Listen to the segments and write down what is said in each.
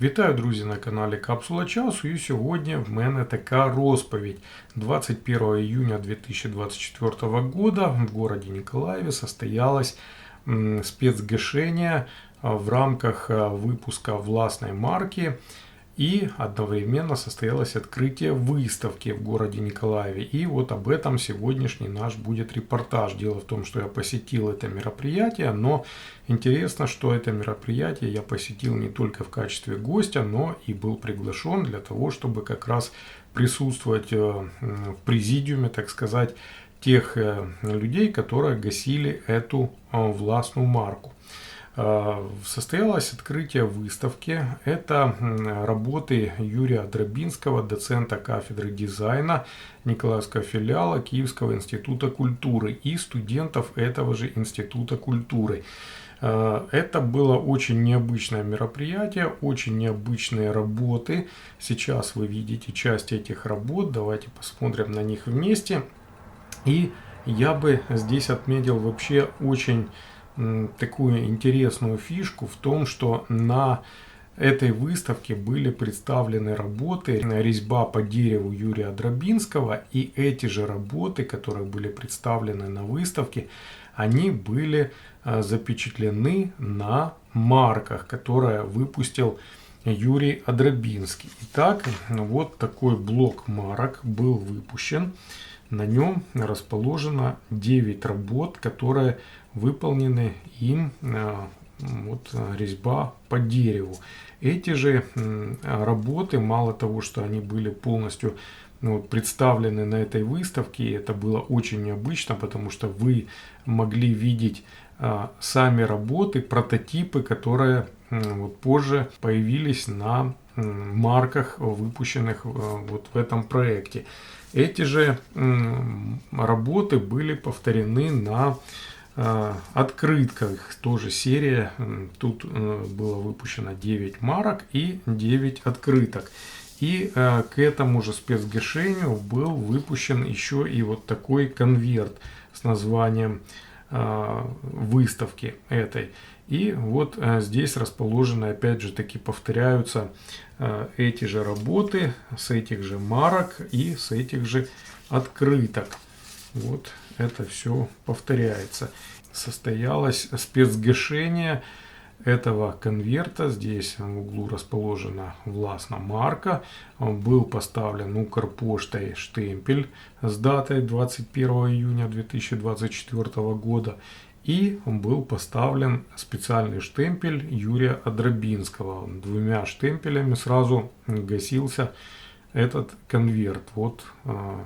Вітаю, друзі, на каналі Капсула часу. І сьогодні в мене така розповідь. 21 июня 2024 года в городе Николаеве состоялось м, спецгашение а, в рамках а, выпуска властной марки и одновременно состоялось открытие выставки в городе Николаеве. И вот об этом сегодняшний наш будет репортаж. Дело в том, что я посетил это мероприятие, но интересно, что это мероприятие я посетил не только в качестве гостя, но и был приглашен для того, чтобы как раз присутствовать э, в президиуме, так сказать, тех э, людей, которые гасили эту э, властную марку. Э, Состоялось открытие выставки. Это работы Юрия Дробинского, доцента кафедры дизайна Николаевского филиала Киевского института культуры и студентов этого же института культуры. Э, Это было очень необычное мероприятие, очень необычные работы. Сейчас вы видите часть этих работ. Давайте посмотрим на них вместе. И я бы здесь отметил вообще очень такую интересную фишку в том, что на этой выставке были представлены работы резьба по дереву Юрия Дробинского, и эти же работы, которые были представлены на выставке, они были э, запечатлены на марках, которые выпустил Юрий Адробинский. Итак, вот такой блок марок был выпущен. На нем расположено 9 работ, которые выполнены им э, вот, резьба по дереву. Эти же работы, мало того, что они были полностью ну, представлены на этой выставке, это было очень необычно, потому что вы могли видеть а, сами работы, прототипы, которые вот, позже появились на марках, выпущенных э, вот в этом проекте. Эти же работы были повторены на э, открытках. Тоже серия. Тут э, было выпущено 9 марок и 9 открыток. И э, к этому же спецгашению был выпущен еще и вот такой конверт с названием э, выставки этой. И вот э, здесь расположены, опять же таки повторяются э, эти же работы с этих же марок и с этих же открыток. Вот это все повторяется. Состоялось спецгашение этого конверта. Здесь в углу расположена властная марка. Он был поставлен Укрпоштой штемпель с датой 21 июня 2024 года. И был поставлен специальный штемпель Юрия Адробинского. Двумя штемпелями сразу гасился этот конверт. Вот а,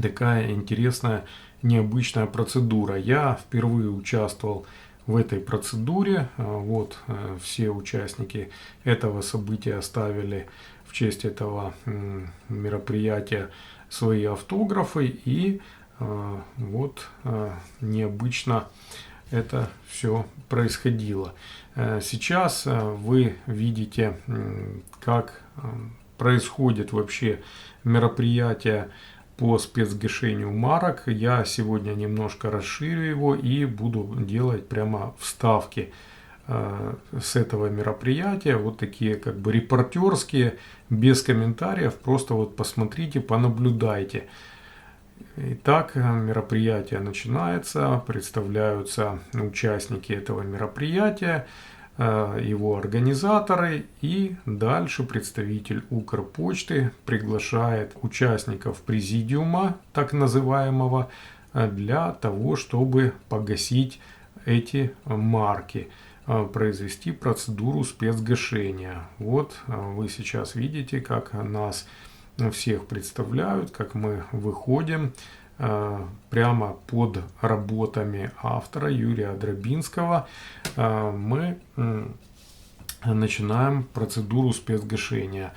такая интересная, необычная процедура. Я впервые участвовал в этой процедуре. А, Вот э, все участники этого события оставили в честь этого мероприятия свои автографы и а, вот а, необычно это все происходило. Э, Сейчас э, вы видите, как э, происходит вообще мероприятие по спецгашению марок. Я сегодня немножко расширю его и буду делать прямо вставки с этого мероприятия. Вот такие как бы репортерские, без комментариев. Просто вот посмотрите, понаблюдайте. Итак, мероприятие начинается, представляются участники этого мероприятия, э, его организаторы и дальше представитель Укрпочты приглашает участников президиума, так называемого, э, для того, чтобы погасить эти марки, э, произвести процедуру спецгашения. Вот вы сейчас видите, как нас всех представляют, как мы выходим э, прямо под работами автора Юрия Дробинского. Э, Мы м, начинаем процедуру спецгашения.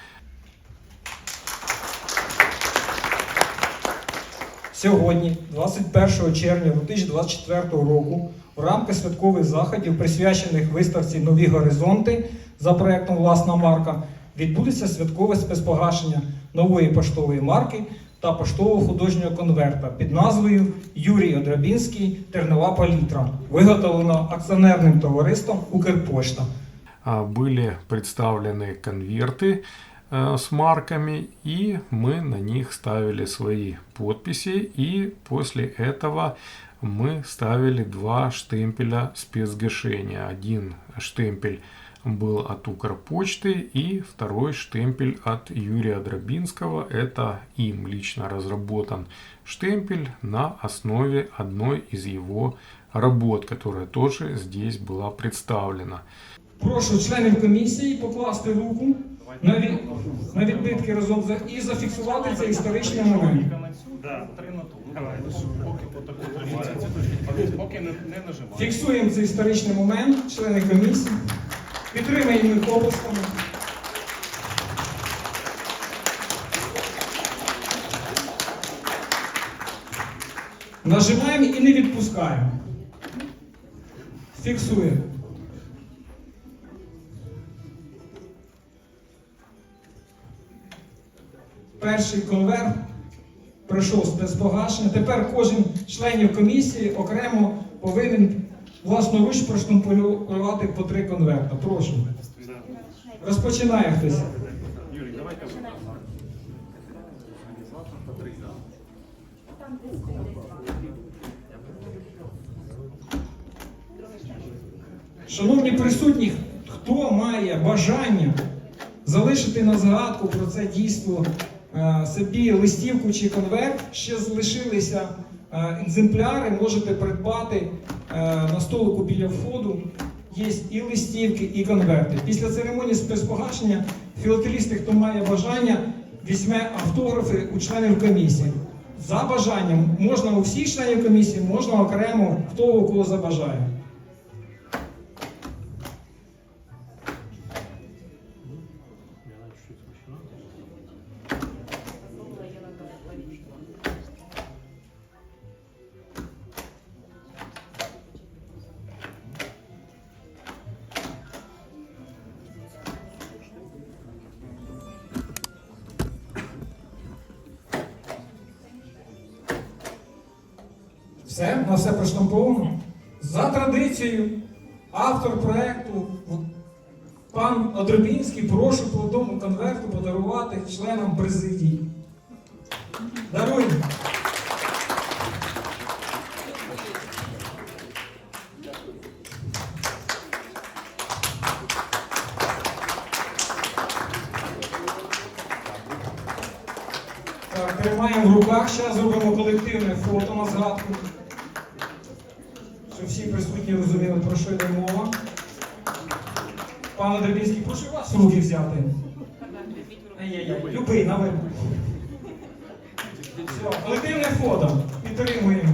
Сьогодні, 21 червня 2024 року, в рамках святкових заходів, присвячених виставці Нові горизонти за проектом Власна марка, відбудеться святкове спецпогашення нової поштової марки та поштового художнього конверта під назвою Юрій Одрабінський Тернова палітра, виготовлено акціонерним товариством Укрпошта. а, были представлены конверты э, с марками, и мы на них ставили свои подписи, и после этого мы ставили два штемпеля спецгашения. Один штемпель был от Укрпочты и второй штемпель от Юрия Дробинского. Это им лично разработан штемпель на основе одной из его работ, которая тоже здесь была представлена. Прошу членів комісії покласти руку на, від... на відбитки разом за... і зафіксувати цей історичний момент. Да. Три на ту. Давай. Поки отаку тримається. Поки не, не нажимаємо. Фіксуємо цей історичний момент, члени комісії. Підтримаємо їх оплесками. Нажимаємо і не відпускаємо. Фіксуємо. Перший конверт пройшов спецпогашення. Тепер кожен членів комісії окремо повинен власноруч проштампувати по три конверта. Прошу. Розпочинає хтось. Юрій, давай. Шановні присутні, хто має бажання залишити на згадку про це дійство е, собі листівку чи конверт, ще залишилися екземпляри, можете придбати е, на столику біля входу. Є і листівки, і конверти. Після церемонії спецпогашення філателісти, хто має бажання, візьме автографи у членів комісії. За бажанням можна у всіх членів комісії, можна окремо, хто у кого забажає. Все, на все проштамповано. За традицією, автор проекту пан Одрубінський, прошу по одному конверту подарувати членам президії. Даруємо. розуміли, про що йде мова. Пане Драбінський, прошу вас руки взяти. Ай-яй-яй, любий, на вибір. Все, колективне фото. Підтримуємо.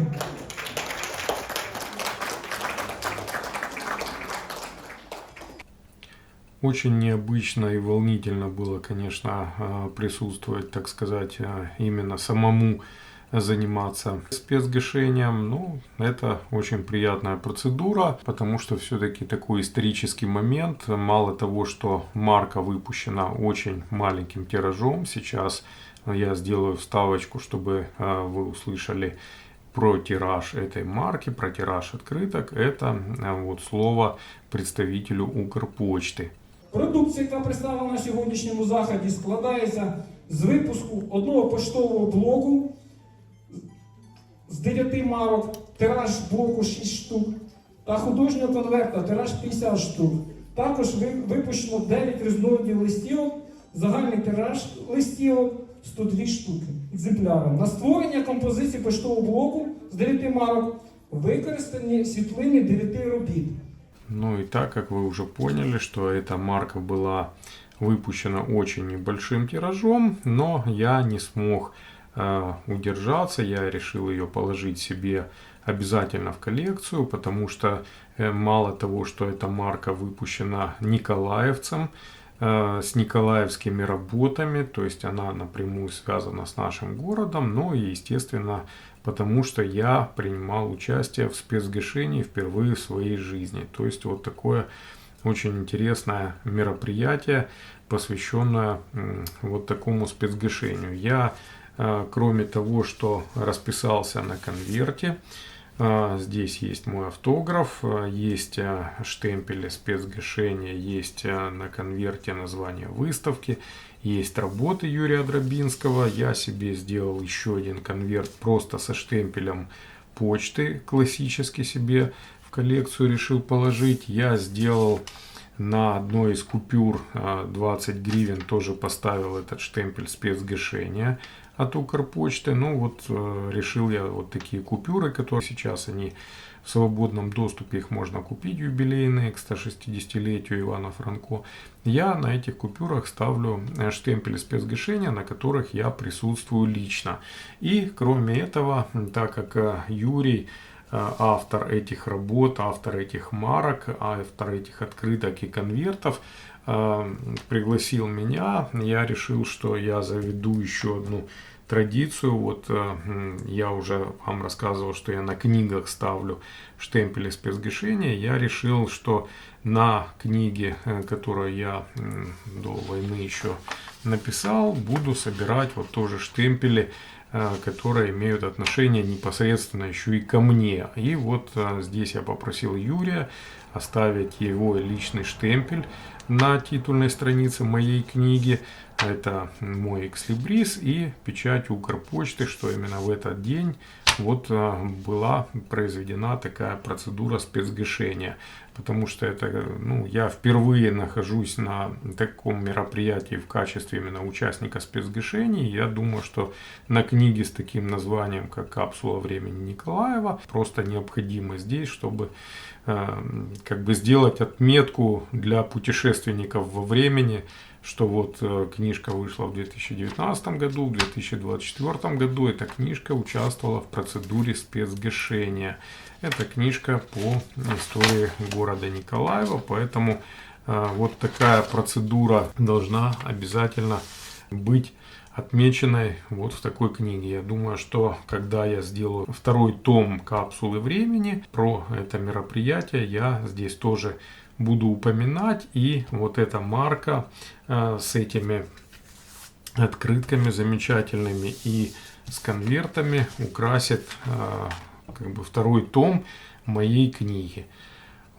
Очень необычно и волнительно было, конечно, э, присутствовать, так сказать, э, именно самому заниматься спецгашением. Ну, это очень приятная процедура, потому что все-таки такой исторический момент. Мало того, что марка выпущена очень маленьким тиражом, сейчас я сделаю вставочку, чтобы э, вы услышали про тираж этой марки, про тираж открыток. Это вот слово представителю Укрпочты. Продукція, яка представлена на сьогоднішньому заході, складається з випуску одного поштового блоку з 9 марок, тираж блоку 6 штук та художнього конверта, тираж 50 штук. Також ви- випущено 9 різновидів листівок, загальний тираж листівок 102 штуки екземпляри. На створення композиції поштового блоку з 9 марок використані світлини 9 робіт. Ну и так как вы уже поняли, что эта марка была выпущена очень небольшим тиражом, но я не смог э, удержаться, я решил ее положить себе обязательно в коллекцию, потому что э, мало того, что эта марка выпущена николаевцем, э, с николаевскими работами, то есть она напрямую связана с нашим городом, но и, естественно, потому что я принимал участие в спецгашении впервые в своей жизни. То есть вот такое очень интересное мероприятие, посвященное вот такому спецгашению. Я, э, кроме того, что расписался на конверте, А, Здесь есть мой автограф, а, есть а, штемпели спецгашения, есть а, на конверте название выставки, есть работы Юрия Дробинского. Я себе сделал еще один конверт просто со штемпелем почты, классический себе в коллекцию решил положить. Я сделал на одной из купюр а, 20 гривен тоже поставил этот штемпель спецгашения от Укрпочты. Ну вот э, решил я вот такие купюры, которые сейчас они в свободном доступе, их можно купить юбилейные к 160-летию Ивана Франко. Я на этих купюрах ставлю э, штемпели спецгашения, на которых я присутствую лично. И кроме этого, так как э, Юрий автор этих работ, автор этих марок, автор этих открыток и конвертов, пригласил меня. Я решил, что я заведу еще одну традицию. Вот э, я уже вам рассказывал, что я на книгах ставлю штемпели спецгашения. Я решил, что на книге, э, которую я до войны еще написал, буду собирать вот тоже штемпели, э, которые имеют отношение непосредственно еще и ко мне. И вот здесь я попросил Юрия оставить его личный штемпель на титульной странице моей книги. Это мой экслибрис и печать Укрпочты, что именно в этот день вот э, была произведена такая процедура спецгашения. Потому что это, ну, я впервые нахожусь на таком мероприятии в качестве именно участника спецгашений. Я думаю, что на книге с таким названием, как «Капсула времени Николаева», просто необходимо здесь, чтобы как бы сделать отметку для путешественников во времени, что вот э, книжка вышла в 2019 году, в 2024 году эта книжка участвовала в процедуре спецгашения. Это книжка по истории города Николаева, поэтому э, вот такая процедура должна обязательно быть отмеченной вот в такой книге. Я думаю, что когда я сделаю второй том капсулы времени про это мероприятие, я здесь тоже буду упоминать. И вот эта марка э, с этими открытками замечательными и с конвертами украсит э, как бы второй том моей книги.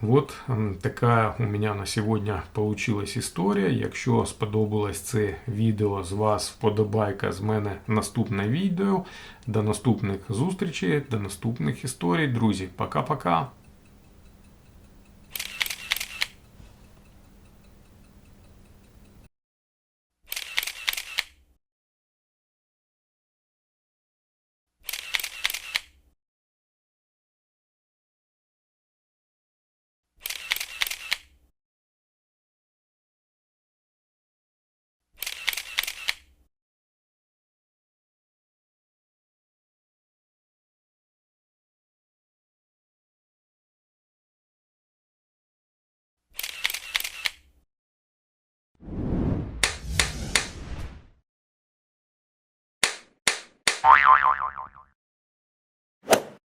От така у мене на сьогодні получилась історія. Якщо сподобалось це відео з вас, вподобайка з мене наступне відео. До наступних зустрічей, до наступних історій. Друзі, пока-пока. Oi, oi, oi.